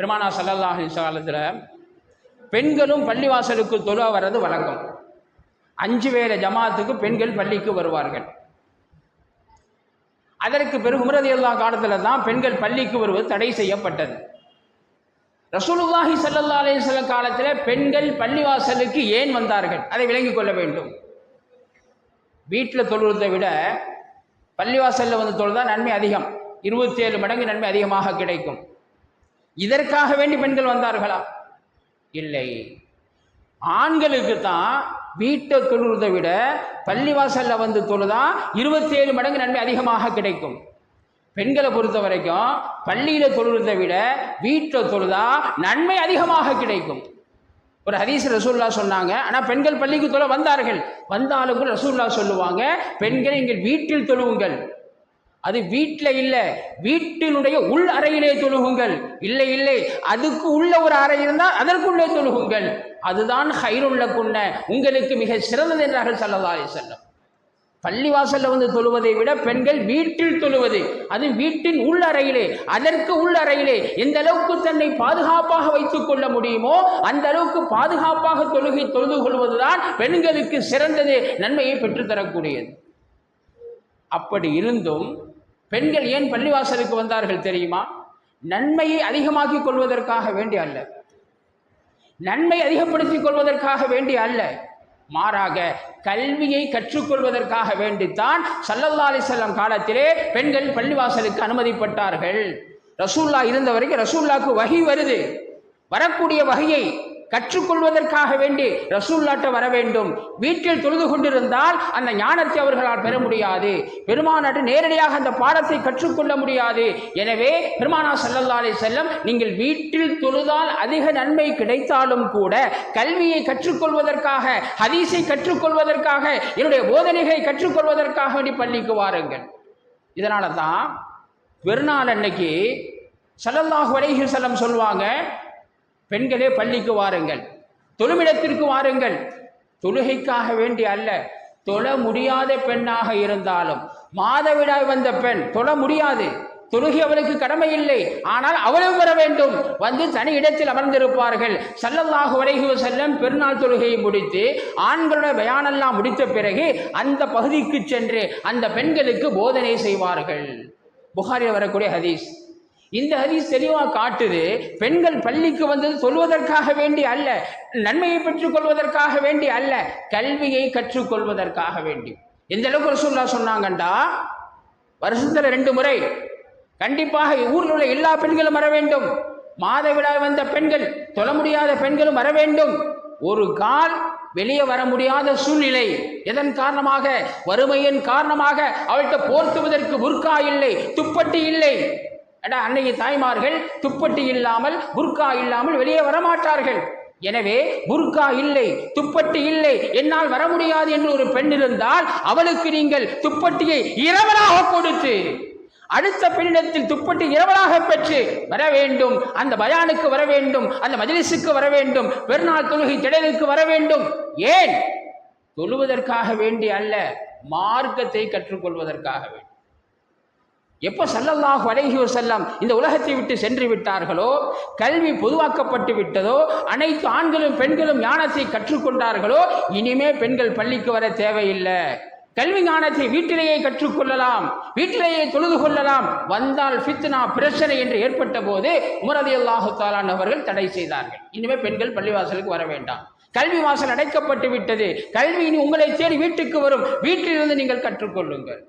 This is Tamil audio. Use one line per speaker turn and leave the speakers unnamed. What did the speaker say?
பெருமானா சல்லல்லாஹு காலத்தில் பெண்களும் பள்ளிவாசலுக்கு தொழ வர்றது வழக்கம். அஞ்சு வேளை ஜமாத்துக்கு பெண்கள் பள்ளிக்கு வருவார்கள். அதற்கு பிறகு உமரது எல்லா காலத்தில் தான் பெண்கள் பள்ளிக்கு வருவது தடை செய்யப்பட்டது. ரசூலுல்லாஹி ஸல்லல்லாஹு அலையம் காலத்தில் பெண்கள் பள்ளிவாசலுக்கு ஏன் வந்தார்கள்? அதை விளங்கிக் கொள்ள வேண்டும். வீட்டில் தொழுவதை விட பள்ளிவாசலில் வந்து தொழுதான் நன்மை அதிகம். இருபத்தி ஏழு மடங்கு நன்மை அதிகமாக கிடைக்கும். இதற்காக வேண்டி பெண்கள் வந்தார்களா? இல்லை. ஆண்களுக்கு தான் வீட்டை தொழுவதை விட பள்ளிவாசல்ல வந்து தொழுதா இருபத்தி ஏழு மடங்கு நன்மை அதிகமாக கிடைக்கும். பெண்களை பொறுத்த வரைக்கும் பள்ளியில தொழுவதை விட வீட்டில் தொழுதா நன்மை அதிகமாக கிடைக்கும். ஒரு ஹதீஸ் ரசூல்லா சொன்னாங்க. ஆனால் பெண்கள் பள்ளிக்கு தொழ வந்தார்கள். வந்தாலும் கூட ரசூல்லா சொல்லுவாங்க பெண்கள் எங்கள் வீட்டில் தொழுவுங்கள் அது வீட்டில் இல்லை. வீட்டினுடைய உள் அறையிலே தொழுகுங்கள். இல்லை இல்லை. அதுக்கு உள்ள ஒரு அறை இருந்தால் அதற்குள்ளே தொழுகுங்கள். அதுதான் ஹைருள்ள குண்ண உங்களுக்கு மிக சிறந்தது என்றார்கள் சல்லல்லா அலி செல்லம் பள்ளிவாசல்ல வந்து தொழுவதை விட பெண்கள் வீட்டில் தொழுவது அது வீட்டின் உள் அறையிலே அதற்கு உள் அறையிலே எந்த அளவுக்கு தன்னை பாதுகாப்பாக வைத்துக் கொள்ள முடியுமோ அந்த அளவுக்கு பாதுகாப்பாக தொழுகை தொழுது கொள்வதுதான் பெண்களுக்கு சிறந்தது நன்மையை பெற்றுத்தரக்கூடியது அப்படி இருந்தும் பெண்கள் ஏன் பள்ளிவாசலுக்கு வந்தார்கள் தெரியுமா? நன்மையை அதிகமாக்கி கொள்வதற்காக வேண்டி அல்ல. நன்மை அதிகப்படுத்திக் கொள்வதற்காக வேண்டி அல்ல. மாறாக கல்வியை கற்றுக்கொள்வதற்காக வேண்டித்தான் சல்லல்லா அலிசல்லாம் காலத்திலே பெண்கள் பள்ளிவாசலுக்கு அனுமதிப்பட்டார்கள். ரசூல்லா இருந்த வரைக்கும் ரசூல்லாக்கு வகை வருது. வரக்கூடிய வகையை கற்றுக்கொள்வதற்காக வேண்டி ரசூல்லாட்ட வர வேண்டும். வீட்டில் தொழுது கொண்டிருந்தால் அந்த ஞானத்தை அவர்களால் பெற முடியாது. பெருமானாட்டு நேரடியாக அந்த பாடத்தை கற்றுக்கொள்ள முடியாது. எனவே பெருமானா சல்லல்லா அலி செல்லம் நீங்கள் வீட்டில் தொழுதால் அதிக நன்மை கிடைத்தாலும் கூட கல்வியை கற்றுக்கொள்வதற்காக ஹதீஸை கற்றுக்கொள்வதற்காக என்னுடைய போதனைகளை கற்றுக்கொள்வதற்காக வேண்டி பள்ளிக்கு வாருங்கள். இதனால தான் பெருநாள் அன்னைக்கு சல்லல்லாஹு அலைஹி செல்லம் சொல்லுவாங்க பெண்களே பள்ளிக்கு வாருங்கள். தொழுமிடத்திற்கு வாருங்கள். தொழுகைக்காக வேண்டி அல்ல தொழ முடியாத பெண்ணாக இருந்தாலும் மாதவிடாய் வந்த பெண் தொழ முடியாது. தொழுகை அவளுக்கு கடமை இல்லை ஆனால் அவளும் வர வேண்டும். வந்து தனி இடத்தில் அமர்ந்திருப்பார்கள். சல்லல்லாஹு வரைகு செல்லம் பெருநாள் தொழுகையை முடித்து ஆண்களுடைய பயானெல்லாம் முடித்த பிறகு அந்த பகுதிக்கு சென்று அந்த பெண்களுக்கு போதனை செய்வார்கள். புகாரில் வரக்கூடிய ஹதீஸ். இந்த ஹதீஸ் தெளிவாக காட்டுது பெண்கள் பள்ளிக்கு வந்தது சொல்வதற்காக வேண்டி அல்ல நன்மையை பெற்றுக்கொள்வதற்காக வேண்டி அல்ல கல்வியை கற்றுக்கொள்வதற்காக வேண்டி. எந்த அளவுக்கு ரசூல்லா சொன்னாங்கண்டா? வருஷத்துல ரெண்டு முறை. கண்டிப்பாக ஊரில் உள்ள எல்லா பெண்களும் வர வேண்டும். மாதவிடாய் வந்த பெண்கள் தொழ முடியாத பெண்களும் வர வேண்டும். ஒரு கால் வெளியே வர முடியாத சூழ்நிலை. எதன் காரணமாக? வறுமையின் காரணமாக. அவள்கிட்ட போர்த்துவதற்கு புர்கா இல்லை துப்பட்டி இல்லை. அடா அன்னைய தாய்மார்கள் துப்பட்டி இல்லாமல் புர்கா இல்லாமல் வெளியே வரமாட்டார்கள். எனவே புர்கா இல்லை துப்பட்டி இல்லை என்னால் வர முடியாது என்று ஒரு பெண் இருந்தால் அவளுக்கு நீங்கள் துப்பட்டியை இரவலாக கொடுத்து அடுத்த பெண்ணிடத்தில் துப்பட்டி இரவலாக பெற்று வர வேண்டும் அந்த பயானுக்கு வர வேண்டும் அந்த மஜிலிசுக்கு வர வேண்டும் பெருநாள் தொழுகை திடலுக்கு வர வேண்டும். ஏன்? தொழுவதற்காக வேண்டி அல்ல மார்க்கத்தை கற்றுக்கொள்வதற்காக வேண்டும் எப்போ சல்லல்லாஹு அலைஹி செல்லம் இந்த உலகத்தை விட்டு சென்று விட்டார்களோ கல்வி பொதுவாக்கப்பட்டு விட்டதோ அனைத்து ஆண்களும் பெண்களும் ஞானத்தை கற்றுக்கொண்டார்களோ இனிமே பெண்கள் பள்ளிக்கு வர தேவையில்லை. கல்வி ஞானத்தை வீட்டிலேயே கற்றுக்கொள்ளலாம் வீட்டிலேயே தொழுது கொள்ளலாம். வந்தால் ஃபித்னா பிரச்சனை என்று ஏற்பட்ட போது உமரதி அல்லாஹு தாலான் அவர்கள் தடை செய்தார்கள். இனிமே பெண்கள் பள்ளிவாசலுக்கு வர வேண்டாம். கல்வி வாசல் அடைக்கப்பட்டு விட்டது. கல்வி இனி உங்களை தேடி வீட்டுக்கு வரும். வீட்டிலிருந்து நீங்கள் கற்றுக்கொள்ளுங்கள்.